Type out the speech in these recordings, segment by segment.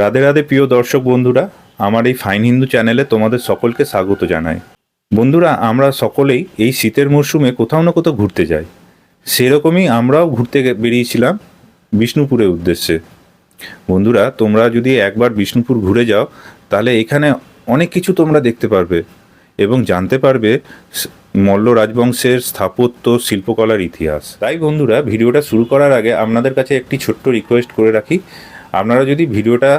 রাধে রাধে প্রিয় দর্শক বন্ধুরা, আমার এই ফাইন হিন্দু চ্যানেলে তোমাদের সকলকে স্বাগত জানাই। বন্ধুরা, আমরা সকলেই এই শীতের মরশুমে কোথাও না কোথাও ঘুরতে যাই। সেরকমই আমরাও ঘুরতে বেরিয়েছিলাম বিষ্ণুপুরের উদ্দেশ্যে। বন্ধুরা, তোমরা যদি একবার বিষ্ণুপুর ঘুরে যাও, তাহলে এখানে অনেক কিছু তোমরা দেখতে পারবে এবং জানতে পারবে মল্ল রাজবংশের স্থাপত্য, শিল্পকলার ইতিহাস। তাই বন্ধুরা, ভিডিওটা শুরু করার আগে আপনাদের কাছে একটি ছোট্ট রিকোয়েস্ট করে রাখি। আপনারা যদি ভিডিওটা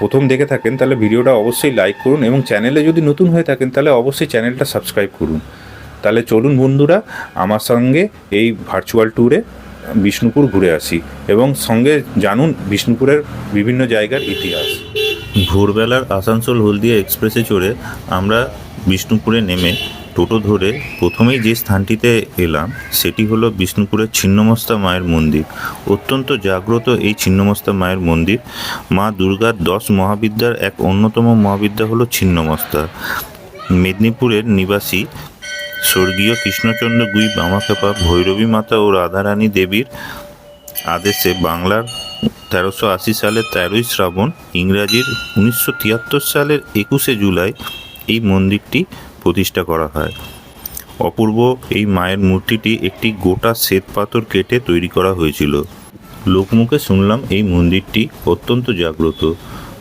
প্রথম দেখে থাকেন, তাহলে ভিডিওটা অবশ্যই লাইক করুন এবং চ্যানেলে যদি নতুন হয়ে থাকেন, তাহলে অবশ্যই চ্যানেলটা সাবস্ক্রাইব করুন। তাহলে চলুন বন্ধুরা, আমার সঙ্গে এই ভার্চুয়াল ট্যুরে বিষ্ণুপুর ঘুরে আসি এবং সঙ্গে জানুন বিষ্ণুপুরের বিভিন্ন জায়গার ইতিহাস। ভোরবেলার আসানসোল হলদিয়া এক্সপ্রেসে চড়ে আমরা বিষ্ণুপুরে নেমে টোটো ধরে প্রথমেই যে স্থানটিতে এলাম, সেটি হলো বিষ্ণুপুরের ছিন্নমস্তা মায়ের মন্দির। অত্যন্ত জাগ্রত এই ছিন্নমস্তা মায়ের মন্দির। মা দুর্গার দশ মহাবিদ্যার এক অন্যতম মহাবিদ্যা হলো ছিন্নমস্তা। মেদিনীপুরের নিবাসী স্বর্গীয় কৃষ্ণচন্দ্র গুই বামাখেপা ভৈরবী মাতা ও রাধারানী দেবীর আদেশে বাংলার তেরোশো আশি সালের তেরোই শ্রাবণ ইংরাজির উনিশশো তিয়াত্তর সালের একুশে জুলাই এই মন্দিরটি প্রতিষ্ঠা করা হয়। অপূর্ব এই মায়ের মূর্তিটি একটি গোটা শ্বেত পাথর কেটে তৈরি করা হয়েছিল। লোকমুখে শুনলাম এই মন্দিরটি অত্যন্ত জাগ্রত।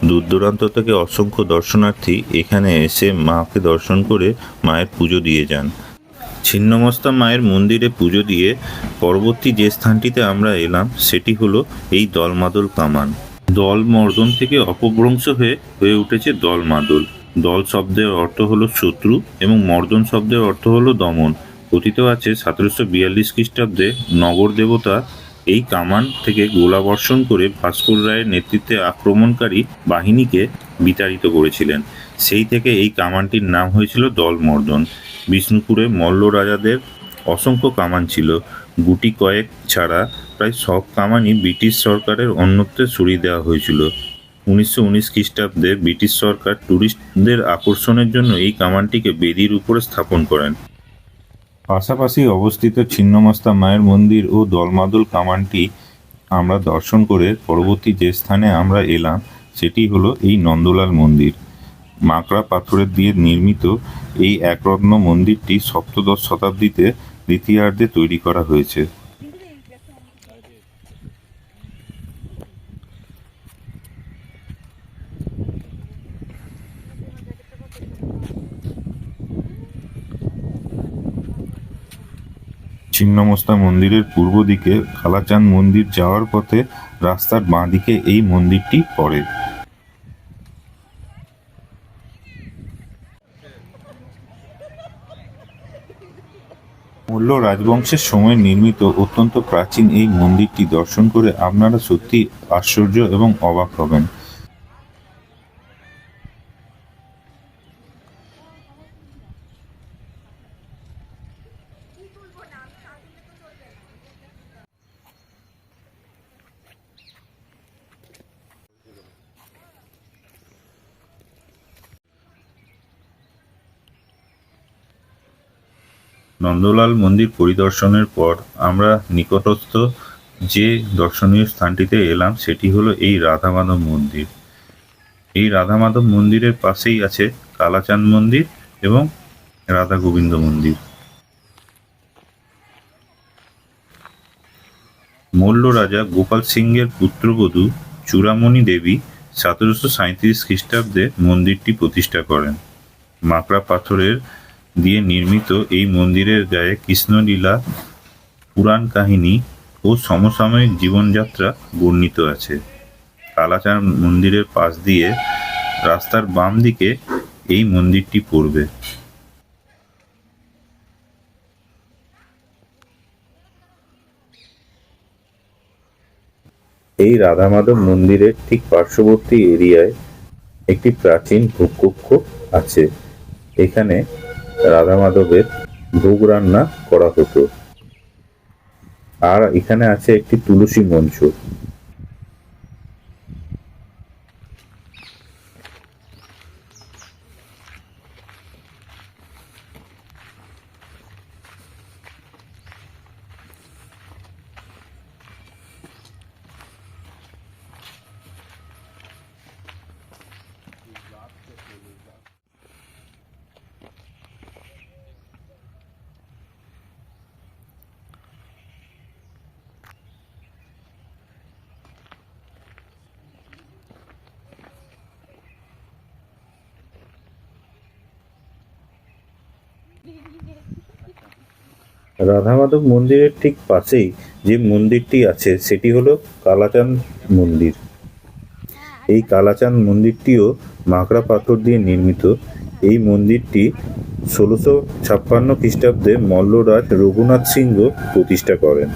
দূর দূরান্ত থেকে অসংখ্য দর্শনার্থী এখানে এসে মাকে দর্শন করে মায়ের পুজো দিয়ে যান। ছিন্নমস্তা মায়ের মন্দিরে পুজো দিয়ে পরবর্তী যে স্থানটিতে আমরা এলাম, সেটি হলো এই দলমাদল কামান। দল মর্দন থেকে অপভ্রংশ হয়ে হয়ে উঠেছে দলমাদল। দল শব্দের অর্থ হলো শত্রু এবং মর্দন শব্দের অর্থ হল দমন। কথিত আছে সতেরোশো বিয়াল্লিশ খ্রিস্টাব্দে নগর দেবতা এই কামান থেকে গোলাবর্ষণ করে ভাস্কর রায়ের নেতৃত্বে আক্রমণকারী বাহিনীকে বিতাড়িত করেছিলেন। সেই থেকে এই কামানটির নাম হয়েছিল দলমর্দন বিষ্ণুপুরে মল্ল রাজাদের অসংখ্য কামান ছিল। গুটি কয়েক ছাড়া প্রায় সব কামানই ব্রিটিশ সরকারের অন্যত্রে সরিয়ে দেওয়া হয়েছিল। উনিশশো উনিশ খ্রিস্টাব্দে ব্রিটিশ সরকার ট্যুরিস্টদের আকর্ষণের জন্য এই কামানটিকে বেদির উপরে স্থাপন করেন। পাশাপাশি অবস্থিত ছিন্নমস্তা মায়ের মন্দির ও দলমাদল কামানটি আমরা দর্শন করে পরবর্তী যে স্থানে আমরা এলাম, সেটি হলো এই নন্দলাল মন্দির। মাকড়া পাথরের দিয়ে নির্মিত এই একরত্ন মন্দিরটি সপ্তদশ শতাব্দীতে দ্বিতীয়ার্ধে তৈরি করা হয়েছে। ছিন্নমস্তা মন্দিরের পূর্ব দিকে কালাচাঁদ মন্দির যাওয়ার পথে রাস্তার বাঁ দিকে এই মন্দিরটি পড়ে। মল্ল রাজবংশের সময় নির্মিত অত্যন্ত প্রাচীন এই মন্দিরটি দর্শন করে আপনারা সত্যি আশ্চর্য এবং অবাক হবেন। নন্দলাল মন্দির পরিদর্শনের পর আমরা নিকটস্থ যে দর্শনীয় স্থানটিতে এলাম, সেটি হলো এই রাধা মাধব মন্দির। এই রাধা মাধব মন্দিরের পাশেই আছে কালাচাঁদ মন্দির এবং রাধা গোবিন্দ মন্দির। মল্ল রাজা গোপাল সিংহের পুত্রবধূ চূড়ামণি দেবী সতেরোশো সাঁত্রিশ খ্রিস্টাব্দে মন্দিরটি প্রতিষ্ঠা করেন। মাকড়া পাথরের দিয়ে নির্মিত এই মন্দিরের গায়ে কৃষ্ণলীলা, পুরাণ কাহিনী ও সমসাময়িক জীবনযাত্রা বর্ণিত আছে। কালাচার মন্দিরের পাশ দিয়ে রাস্তার বাম দিকে এই মন্দিরটি পড়বে। এই রাধা মাধব মন্দিরের ঠিক পার্শ্ববর্তী এরিয়ায় একটি প্রাচীন ভোগকক্ষ আছে। এখানে রাধা মাধবের ভোগ রান্না করা হতো। আর এখানে আছে একটি তুলসী মঞ্চ। রাধা মাধব মন্দিরের ঠিক পাশেই যে মন্দিরটি আছে, সেটি হলো কালাচাঁদ মন্দির। এই কালাচাঁদ মন্দিরটিও মাকড়া পাথর দিয়ে নির্মিত। এই মন্দিরটি ষোলোশো ছাপ্পান্ন খ্রিস্টাব্দে মল্লরাজ রঘুনাথ সিংহ প্রতিষ্ঠা করেন।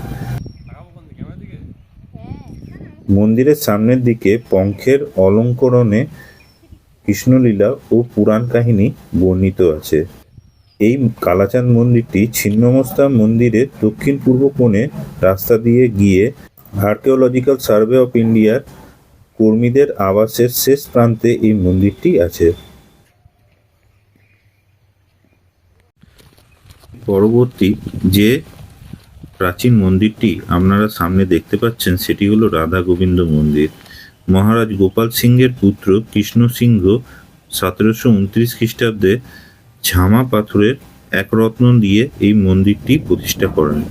মন্দিরের সামনের দিকে পঙ্খের অলঙ্করণে কৃষ্ণলীলা ও পুরাণ কাহিনী বর্ণিত আছে। এই কালাচাঁদ মন্দিরটি ছিন্নমস্তা মন্দিরের দক্ষিণ পূর্ব কোণে রাস্তা দিয়ে গিয়ে আর্কিওলজিক্যাল সার্ভে অফ ইন্ডিয়ার কর্মীদের আবাসের শেষ প্রান্তে এই মন্দিরটি আছে। পরবর্তী যে প্রাচীন মন্দিরটি আপনারা সামনে দেখতে পাচ্ছেন, সেটি হলো রাধা গোবিন্দ মন্দির। মহারাজ গোপাল সিংহের পুত্র কৃষ্ণ সিংহ সতেরোশো উনত্রিশ খ্রিস্টাব্দে ঝামা পাথরের এক রত্ন দিয়ে এই মন্দিরটি প্রতিষ্ঠা করেন।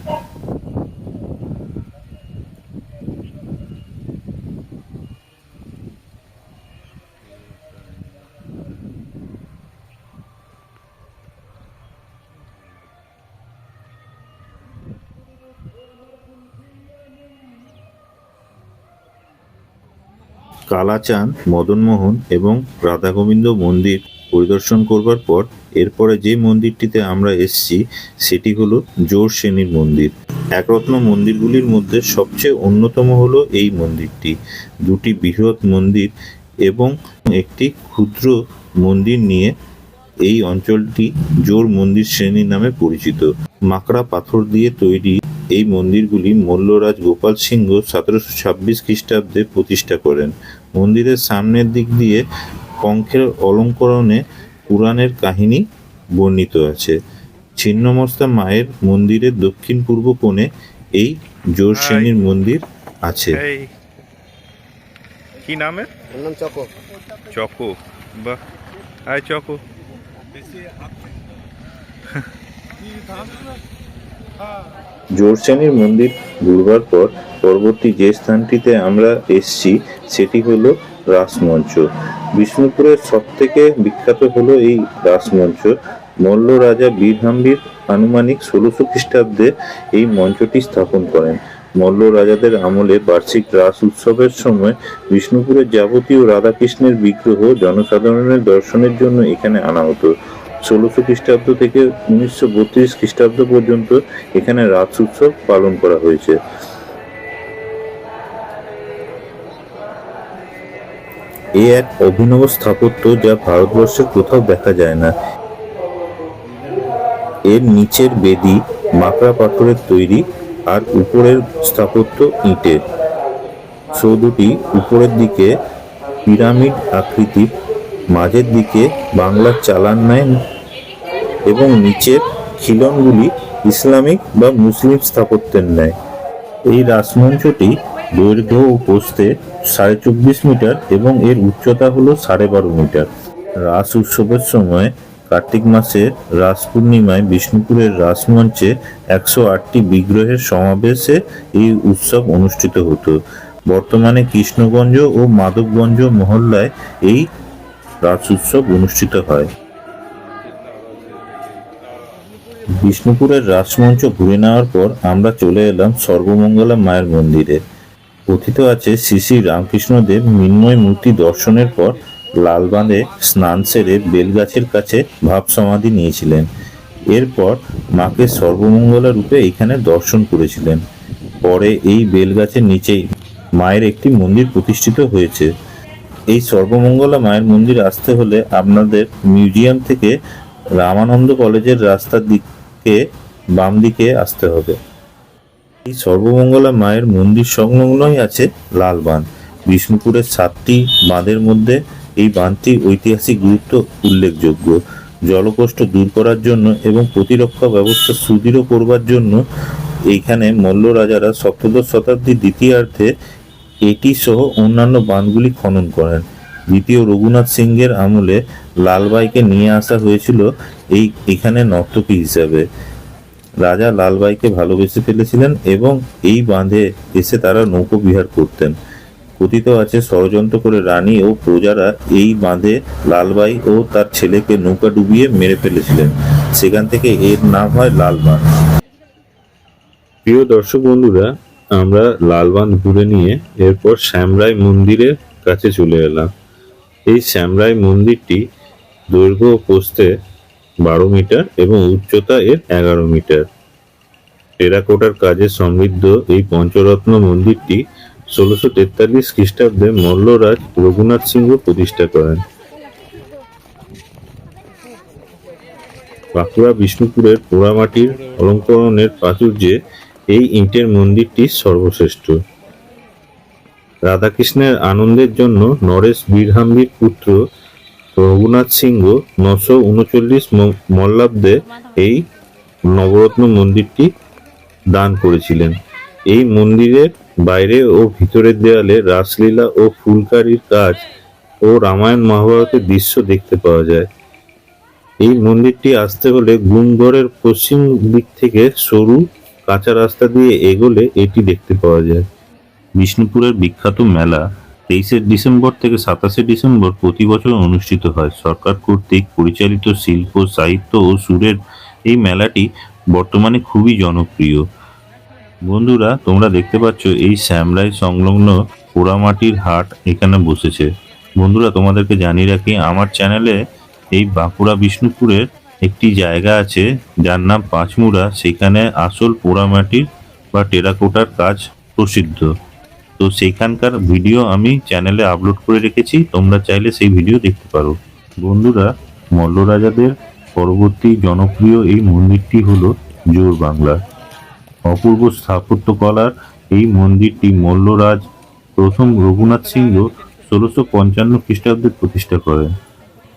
কালাচাঁদ মদনমোহন এবং রাধাগোবিন্দ মন্দির পরিদর্শন করবার পর এরপরে যে মন্দিরটিতে আমরা এসেছি সেটি হলো জোর শ্রেণির মন্দির। একরত্ন মন্দিরগুলির মধ্যে সবচেয়ে অন্যতম হলো এই মন্দিরটি। দুটি বৃহৎ মন্দির এবং একটি ক্ষুদ্র মন্দির নিয়ে এই অঞ্চলটি জোর মন্দির শ্রেণি নামে পরিচিত। মাকড়া পাথর দিয়ে তৈরি এই মন্দিরগুলি মল্লরাজ গোপাল সিংহ সতেরোশো ছাব্বিশ খ্রিস্টাব্দে প্রতিষ্ঠা করেন। মন্দিরের সামনের দিক দিয়ে পঙ্খের অলঙ্করণে পুরাণের কাহিনী বর্ণিত আছে। ছিন্নমস্তা মায়ের মন্দিরের দক্ষিণ পূর্ব কোণে এই জোর শ্রেণির মন্দির আছে। কি নামের নাম চকো। চকো। বাহ। আয় চকো। জোর শ্রেণির মন্দির ঘুরবার পর পরবর্তী যে স্থানটিতে আমরা এসছি, সেটি হলো রাসমঞ্চ। বিষ্ণুপুরের সব থেকে বিখ্যাত হলো এই রাসমঞ্চ। মল্ল রাজা বীরহাম্বির আনুমানিক ষোলোশো খ্রিস্টাব্দে এই মঞ্চটি স্থাপন করেন। মল্ল রাজাদের আমলে বার্ষিক রাস উৎসবের সময় বিষ্ণুপুরের যাবতীয় রাধাকৃষ্ণের বিগ্রহ জনসাধারণের দর্শনের জন্য এখানে আনা হতো। ষোলোশো খ্রিস্টাব্দ থেকে উনিশশো বত্রিশ খ্রিস্টাব্দ পর্যন্ত এখানে রাস উৎসব পালন করা হয়েছে। এ এক অভিনব স্থাপত্য যা ভারতবর্ষের কোথাও দেখা যায় না। এর নিচের বেদি, মাকড়া পাথরের তৈরি আর উপরের স্থাপত্য ইটের। সৌধটি উপরের দিকে পিরামিড আকৃতির, মাঝের দিকে বাংলার চালান নেয় এবং নিচের খিলনগুলি ইসলামিক বা মুসলিম স্থাপত্যের ন্যায়। এই রাসমঞ্চটি দৈর্ঘ্য ও প্রস্থে সাড়ে চব্বিশ মিটার এবং এর উচ্চতা হলো সাড়ে বারো মিটার। রাস উৎসবের সময় কার্তিক মাসে রাস পূর্ণিমায় বিষ্ণুপুরের রাসমঞ্চে একশো আটটি বিগ্রহের সমাবেশে এই উৎসব অনুষ্ঠিত হতো। বর্তমানে কৃষ্ণগঞ্জ ও মাধবগঞ্জ মহল্লায় এই রাস উৎসব অনুষ্ঠিত হয়। বিষ্ণুপুরের রাসমঞ্চ ঘুরে নেওয়ার পর আমরা চলে এলাম সর্বমঙ্গলা মায়ের মন্দিরে। কথিত আছে শ্রী শ্রী রামকৃষ্ণদেব মৃন্ময় মূর্তি দর্শনের পর লাল বাঁধে স্নান সেরে বেলগাছের কাছে ভাব সমাধি নিয়েছিলেন। এরপর মাকে সর্বমঙ্গলা রূপে এখানে দর্শন করেছিলেন। পরে এই বেলগাছের নিচেই মায়ের একটি মন্দির প্রতিষ্ঠিত হয়েছে। এই সর্বমঙ্গলা মায়ের মন্দির আসতে হলে আপনাদের মিউজিয়াম থেকে রামানন্দ কলেজের রাস্তার দিকে বাম দিকে আসতে হবে। এই সর্বমঙ্গলা মায়ের মন্দির সংলগ্নই আছে লাল বাঁধ। বিষ্ণুপুরের সাতটি বাঁধের মধ্যে এই বাঁধটি ঐতিহাসিক গুরুত্ব উল্লেখযোগ্য। জলকষ্ট দূর করার জন্য এবং প্রতিরক্ষা ব্যবস্থা সুদৃঢ় করবার জন্য এইখানে মল্ল রাজারা সপ্তদশ শতাব্দীর দ্বিতীয়ার্ধে এটি সহ অন্যান্য বাঁধগুলি খনন করেন। দ্বিতীয় রঘুনাথ সিংহের আমলে লালবাইকে নিয়ে আসা হয়েছিল এই এখানে নর্তকী হিসাবে। রাজা লালবাইকে ভালোবেসে ফেলেছিলেন এবং এই বাঁধে এসে তারা নৌকো বিহার করতেন। কথিত আছে, ষড়যন্ত্র করে রানী ও প্রজারা এই বাঁধে লালবাই ও তার ছেলেকে নৌকা ডুবিয়ে মেরে ফেলেছিলেন। সেখান থেকে এর নাম হয় লালবাগ প্রিয় দর্শক বন্ধুরা, আমরা লালবাঁধ ঘুরে নিয়ে এরপর শ্যামরাই মন্দিরের কাছে চলে এলাম। এই শ্যামরাই মন্দিরটি দৈর্ঘ্য ও বারো মিটার এবং উচ্চতা এর এগারো মিটার। টেরাকোটার কাজে সমৃদ্ধ এই পঞ্চরত্ন মন্দিরটি ষোলোশো তেতাল্লিশ খ্রিস্টাব্দে মল্লরাজ রঘুনাথ সিংহ প্রতিষ্ঠা করেন। বাঁকুড়া বিষ্ণুপুরের পোড়ামাটির অলঙ্করণের প্রাচুর্যে এই ইটের মন্দিরটি সর্বশ্রেষ্ঠ। রাধাকৃষ্ণের আনন্দের জন্য নরেশ বীরহাম্বির পুত্র রঘুনাথ সিংহ নশো উনচল্লিশ মল্লাব্দে এই নবরত্ন মন্দিরটি দান করেছিলেন। এই মন্দিরের বাইরে ও ভিতরের দেয়ালে রাসলীলা ও ফুলকারির কাজ ও রামায়ণ মহাভারতের দৃশ্য দেখতে পাওয়া যায়। এই মন্দিরটি আসতে হলে গুমগড়ের পশ্চিম দিক থেকে সরু কাঁচা রাস্তা দিয়ে এগোলে এটি দেখতে পাওয়া যায়। বিষ্ণুপুরের বিখ্যাত মেলা তেইশে ডিসেম্বর থেকে সাতাশে ডিসেম্বর প্রতি বছর অনুষ্ঠিত হয়। সরকার কর্তৃক পরিচালিত শিল্প, সাহিত্য ও সুরের এই মেলাটি বর্তমানে খুবই জনপ্রিয়। বন্ধুরা, তোমরা দেখতে পাচ্ছ এই শ্যামরাই সংলগ্ন পোড়ামাটির হাট এখানে বসেছে। বন্ধুরা, তোমাদেরকে জানিয়ে রাখি, আমার চ্যানেলে এই বাঁকুড়া বিষ্ণুপুরের একটি জায়গা আছে, যার নাম পাঁচমুড়া। সেখানে আসল পোড়ামাটির বা টেরাকোটার কাজ প্রসিদ্ধ। তো সেইখানকার ভিডিও আমি চ্যানেলে আপলোড করে রেখেছি, তোমরা চাইলে সেই ভিডিও দেখতে পারো। বন্ধুরা মল্ল রাজাদের পরবর্তী জনপ্রিয় এই মন্দিরটি হলো জোর বাংলা। অপূর্ব স্থাপত্য কলার এই মন্দিরটি মল্লরাজ প্রথম রঘুনাথ সিংহ ষোলোশো পঞ্চান্ন খ্রিস্টাব্দে প্রতিষ্ঠা করেন।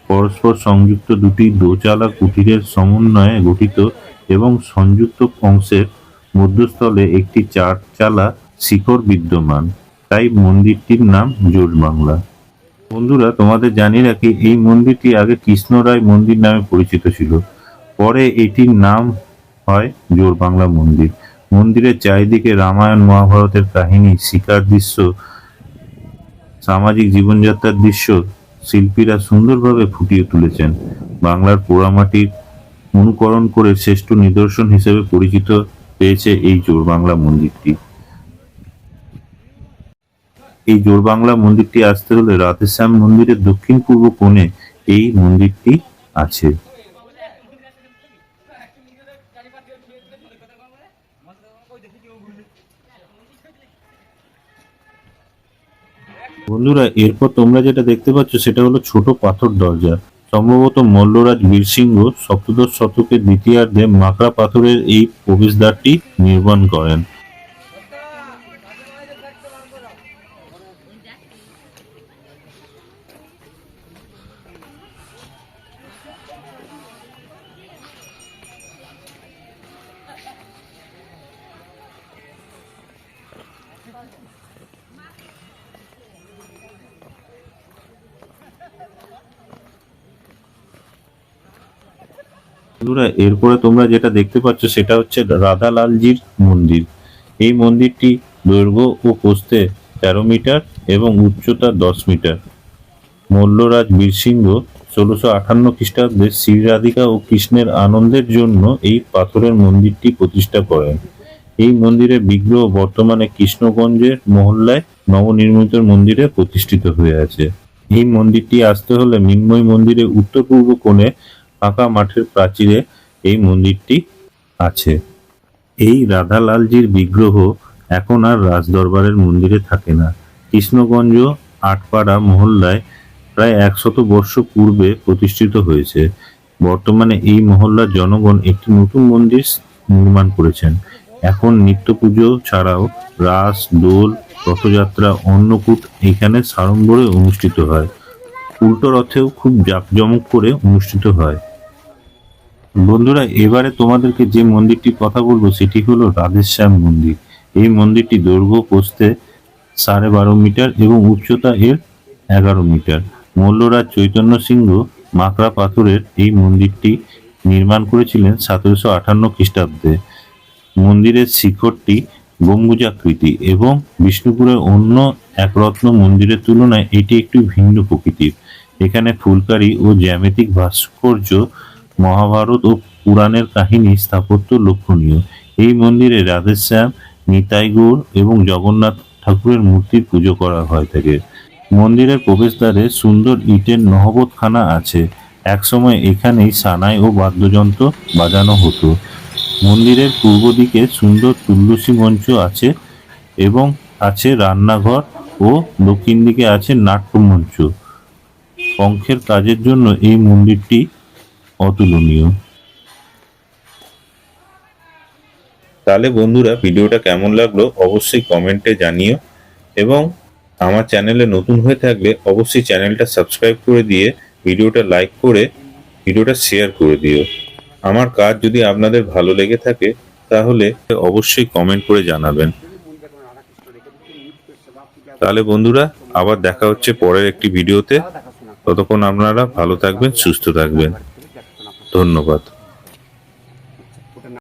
পরস্পর সংযুক্ত দুটি দোচালা কুটিরের সমন্বয়ে গঠিত এবং সংযুক্ত অংশের মধ্যস্থলে একটি চারচালা শিখর বিদ্যমান, তাই মন্দিরটির নাম জোর বাংলা। বন্ধুরা, তোমাদের জানিয়ে রাখি এই মন্দিরটি আগে কৃষ্ণরায় মন্দির নামে পরিচিত ছিল। পরে এটির নাম হয় জোর বাংলা মন্দির। মন্দিরের চারিদিকে রামায়ণ মহাভারতের কাহিনী, শিকার দৃশ্য, সামাজিক জীবনযাত্রার দৃশ্য শিল্পীরা সুন্দরভাবে ফুটিয়ে তুলেছেন। বাংলার পোড়ামাটির অনুকরণ করে শ্রেষ্ঠ নিদর্শন হিসেবে পরিচিত পেয়েছে এই জোর বাংলা মন্দিরটি। এই জোর বাংলা মন্দিরটি আসতে হলে রাধেশ্যাম মন্দিরের দক্ষিণ পূর্ব কোণে এই মন্দিরটি আছে। বন্ধুরা, এরপর তোমরা যেটা দেখতে পাচ্ছ সেটা হলো ছোট পাথর দরজা। সম্ভবত মল্লরাজ বীরসিংহ সপ্তদশ শতকের দ্বিতীয়ার্ধে মাকড়া পাথরের এই প্রবেশদ্বারটি নির্মাণ করেন। বন্ধুরা, এরপরে তোমরা যেটা দেখতে পাচ্ছ সেটা হচ্ছে রাধালালজির মন্দির। এই মন্দিরটি দৈর্ঘ্য ও প্রস্থে তেরো মিটার এবং উচ্চতা দশ মিটার। মল্লরাজ বীরসিংহ ষোলোশো আঠান্ন খ্রিস্টাব্দে শ্রী রাধিকা ও কৃষ্ণের আনন্দের জন্য এই পাথরের মন্দিরটি প্রতিষ্ঠা করেন। এই মন্দিরের বিগ্রহ বর্তমানে কৃষ্ণগঞ্জের মহল্লায় নবনির্মিত মন্দিরে প্রতিষ্ঠিত হয়ে আছে। এই মন্দিরটি আসতে হলে মিন্ময় মন্দিরের উত্তর পূর্ব কোণে ফাঁকা মাঠের প্রাচীরে এই মন্দিরটি আছে। এই রাধালালজির বিগ্রহ এখন আর রাজদরবারের মন্দিরে থাকে না। কৃষ্ণগঞ্জ আটপাড়া মহল্লায় প্রায় একশত বর্ষ পূর্বে প্রতিষ্ঠিত হয়েছে। বর্তমানে এই মহল্লার জনগণ একটি নতুন মন্দির নির্মাণ করেছেন। এখন নিত্য পুজো ছাড়াও রাস, দোল, রথযাত্রা, অন্নকূট এখানে সাড়ম্বরে অনুষ্ঠিত হয়। উল্টো রথেও খুব জাঁকজমক করে অনুষ্ঠিত হয়। বন্ধুরা, এবারে তোমাদেরকে যে মন্দিরটির কথা বলব, সেটি হলো রাধেশ্যাম মন্দির। এই মন্দিরটি দৈর্ঘ্য প্রস্থে সাড়ে বারো মিটার এবং উচ্চতা এর এগারো মিটার। মল্লরাজ চৈতন্য সিংহ মাকড়া পাথরের এই মন্দিরটি নির্মাণ করেছিলেন সতেরোশো আটান্ন খ্রিস্টাব্দে। মন্দিরের শিখরটি গম্বুজাকৃতি এবং বিষ্ণুপুরের অন্য একরত্ন মন্দিরের তুলনায় এটি একটু ভিন্ন প্রকৃতির। এখানে ফুলকারি ও জ্যামিতিক ভাস্কর্য মহাভারত ও পুরাণের কাহিনী স্থাপত্য লক্ষণীয়। এই মন্দিরে রাধেশ্যাম নিতাই গৌর এবং জগন্নাথ ঠাকুরের মূর্তির পুজো করা হয় থাকে। মন্দিরের প্রবেশদ্বারে সুন্দর ইটের নহবতখানা আছে। একসময় এখানেই সানাই ও বাদ্যযন্ত্র বাজানো হতো। মন্দিরের পূর্ব দিকে সুন্দর তুলসী মঞ্চ আছে এবং আছে রান্নাঘর ও দক্ষিণ দিকে আছে নাট্যমঞ্চ। পঙ্খের কাজের জন্য এই মন্দিরটি অতুলনীয়। তাহলে বন্ধুরা, ভিডিওটা কেমন লাগল অবশ্যই কমেন্টে জানিও এবং আমার চ্যানেলে নতুন হয়ে থাকলে অবশ্যই চ্যানেলটা সাবস্ক্রাইব করে দিয়ে ভিডিওটা লাইক করে ভিডিওটা শেয়ার করে দিও। আমার কাজ যদি আপনাদের ভালো লেগে থাকে, তাহলে অবশ্যই কমেন্ট করে জানাবেন। তাহলে বন্ধুরা, আবার দেখা হচ্ছে পরের একটি ভিডিওতে। ততক্ষণ আপনারা ভালো থাকবেন, সুস্থ থাকবেন। ধন্যবাদ।